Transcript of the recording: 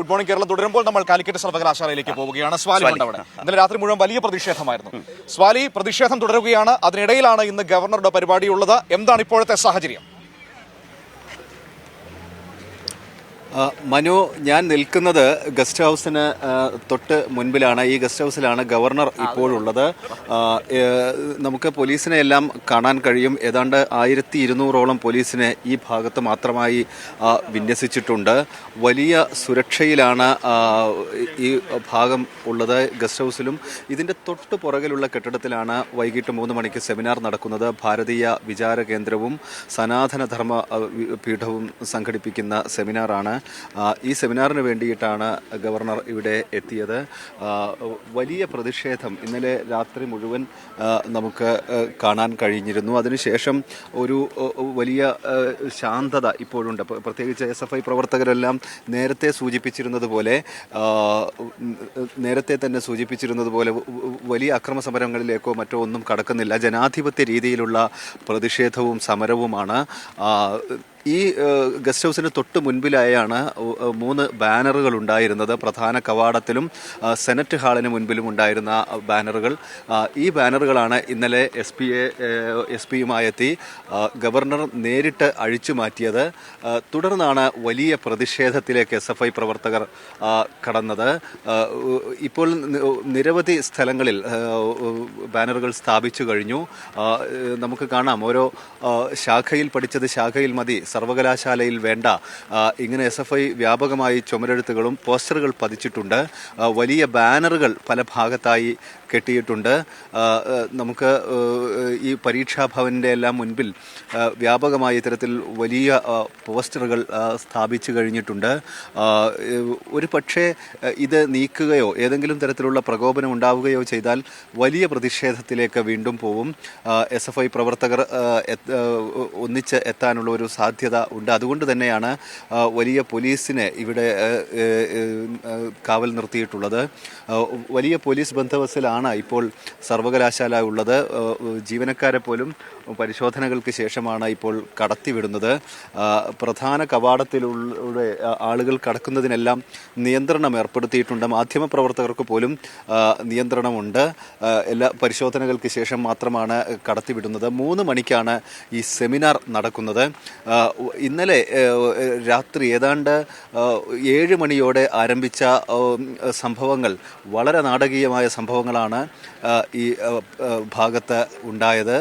Good morning Keralam തുടരുമ്പോൾ നമ്മൾ കാലിക്കറ്റ് സർവകലാശാലയിലേക്ക് പോവുകയാണ്. സ്വാലി കണ്ടവിടെ. അവിടെ ഇന്നലെ രാത്രി മുഴുവൻ വലിയ പ്രതിഷേധമായിരുന്നു. സ്വാലി പ്രതിഷേധം തുടരുകയാണ്. അതിനിടയിലാണ് ഇന്ന് ഗവർണറുടെ പരിപാടിയുള്ളത്. എന്താണ് ഇപ്പോഴത്തെ സാഹചര്യം? മനു ഞാൻ നിൽക്കുന്നത് ഗസ്റ്റ് ഹൗസിന് തൊട്ട് മുൻപിലാണ്. ഈ ഗസ്റ്റ് ഹൗസിലാണ് ഗവർണർ ഇപ്പോഴുള്ളത്. നമുക്ക് പോലീസിനെ എല്ലാം കാണാൻ കഴിയും. ഏതാണ്ട് ആയിരത്തി ഇരുന്നൂറോളം പോലീസിനെ ഈ ഭാഗത്ത് മാത്രമായി വിന്യസിച്ചിട്ടുണ്ട്. വലിയ സുരക്ഷയിലാണ് ഈ ഭാഗം ഉള്ളത് ഗസ്റ്റ് ഹൗസിലും. ഇതിന്റെ തൊട്ട് പുറകിലുള്ള കെട്ടിടത്തിലാണ് വൈകിട്ട് മൂന്ന് മണിക്ക് സെമിനാർ നടക്കുന്നത്. ഭാരതീയ വിചാര കേന്ദ്രവും സനാതനധർമ്മ പീഠവും സംഘടിപ്പിക്കുന്ന സെമിനാറാണ്. ഈ സെമിനാറിന് വേണ്ടിയിട്ടാണ് ഗവർണർ ഇവിടെ എത്തിയത്. വലിയ പ്രതിഷേധം ഇന്നലെ രാത്രി മുഴുവൻ നമുക്ക് കാണാൻ കഴിഞ്ഞിരുന്നു. അതിനുശേഷം ഒരു വലിയ ശാന്തത ഇപ്പോഴുണ്ട്. പ്രത്യേകിച്ച് എസ് എഫ് ഐ പ്രവർത്തകരെല്ലാം നേരത്തെ സൂചിപ്പിച്ചിരുന്നത് പോലെ നേരത്തെ തന്നെ സൂചിപ്പിച്ചിരുന്നത് പോലെ വലിയ അക്രമ സമരങ്ങളിലേക്കോ മറ്റോ ഒന്നും കടക്കുന്നില്ല. ജനാധിപത്യ രീതിയിലുള്ള പ്രതിഷേധവും സമരവുമാണ് ഈ ഗസ്റ്റ് ഹൗസിന് തൊട്ട് മുൻപിലായാണ് മൂന്ന് ബാനറുകൾ ഉണ്ടായിരുന്നത്. പ്രധാന കവാടത്തിലും സെനറ്റ് ഹാളിന് മുൻപിലും ഉണ്ടായിരുന്ന ബാനറുകൾ. ഈ ബാനറുകളാണ് ഇന്നലെ എസ് പി എ എസ് പിയുമായെത്തി ഗവർണർ നേരിട്ട് അഴിച്ചു മാറ്റിയത്. തുടർന്നാണ് വലിയ പ്രതിഷേധത്തിലേക്ക് എസ് എഫ് ഐ പ്രവർത്തകർ കടന്നത്. ഇപ്പോൾ നിരവധി സ്ഥലങ്ങളിൽ ബാനറുകൾ സ്ഥാപിച്ചു കഴിഞ്ഞു. നമുക്ക് കാണാം. ഓരോ ശാഖയിൽ പഠിച്ചത് ശാഖയിൽ മതി സർവകലാശാലയിൽ വേണ്ട ഇങ്ങനെ എസ് എഫ് ഐ വ്യാപകമായി ചുമരെഴുത്തുകളും പോസ്റ്ററുകൾ പതിച്ചിട്ടുണ്ട്. വലിയ ബാനറുകൾ പല ഭാഗത്തായി കെട്ടിയിട്ടുണ്ട്. നമുക്ക് ഈ പരീക്ഷാ ഭവന്റെ എല്ലാം മുൻപിൽ വ്യാപകമായി ഇത്തരത്തിൽ വലിയ പോസ്റ്ററുകൾ സ്ഥാപിച്ചു കഴിഞ്ഞിട്ടുണ്ട്. ഒരു പക്ഷേ ഇത് നീക്കുകയോ ഏതെങ്കിലും തരത്തിലുള്ള പ്രകോപനം ഉണ്ടാവുകയോ ചെയ്താൽ വലിയ പ്രതിഷേധത്തിലേക്ക് വീണ്ടും പോവും. എസ് എഫ് ഐ പ്രവർത്തകർ ഒന്നിച്ച് എത്താനുള്ള ഒരു സാധ്യത ഉണ്ട്. അതുകൊണ്ട് തന്നെയാണ് വലിയ പോലീസിനെ ഇവിടെ കാവൽ നിർത്തിയിട്ടുള്ളത്. വലിയ പോലീസ് ബന്ധവസിലാണ് ഇപ്പോൾ സർവകലാശാല ഉള്ളത്. ജീവനക്കാരെ പോലും പരിശോധനകൾക്ക് ശേഷമാണ് ഇപ്പോൾ കടത്തിവിടുന്നത്. പ്രധാന കവാടത്തിലൂടെ ആളുകൾ കടക്കുന്നതിനെല്ലാം നിയന്ത്രണം ഏർപ്പെടുത്തിയിട്ടുണ്ട്. മാധ്യമപ്രവർത്തകർക്ക് പോലും നിയന്ത്രണമുണ്ട്. എല്ലാ പരിശോധനകൾക്ക് ശേഷം മാത്രമാണ് കടത്തിവിടുന്നത്. മൂന്ന് മണിക്കാണ് ഈ സെമിനാർ നടക്കുന്നത്. ഇന്നലെ രാത്രി ഏതാണ്ട് ഏഴ് മണിയോടെ ആരംഭിച്ച സംഭവങ്ങൾ വളരെ നാടകീയമായ സംഭവങ്ങളാണ് ഈ ഭാഗത്ത് ഉണ്ടായത്.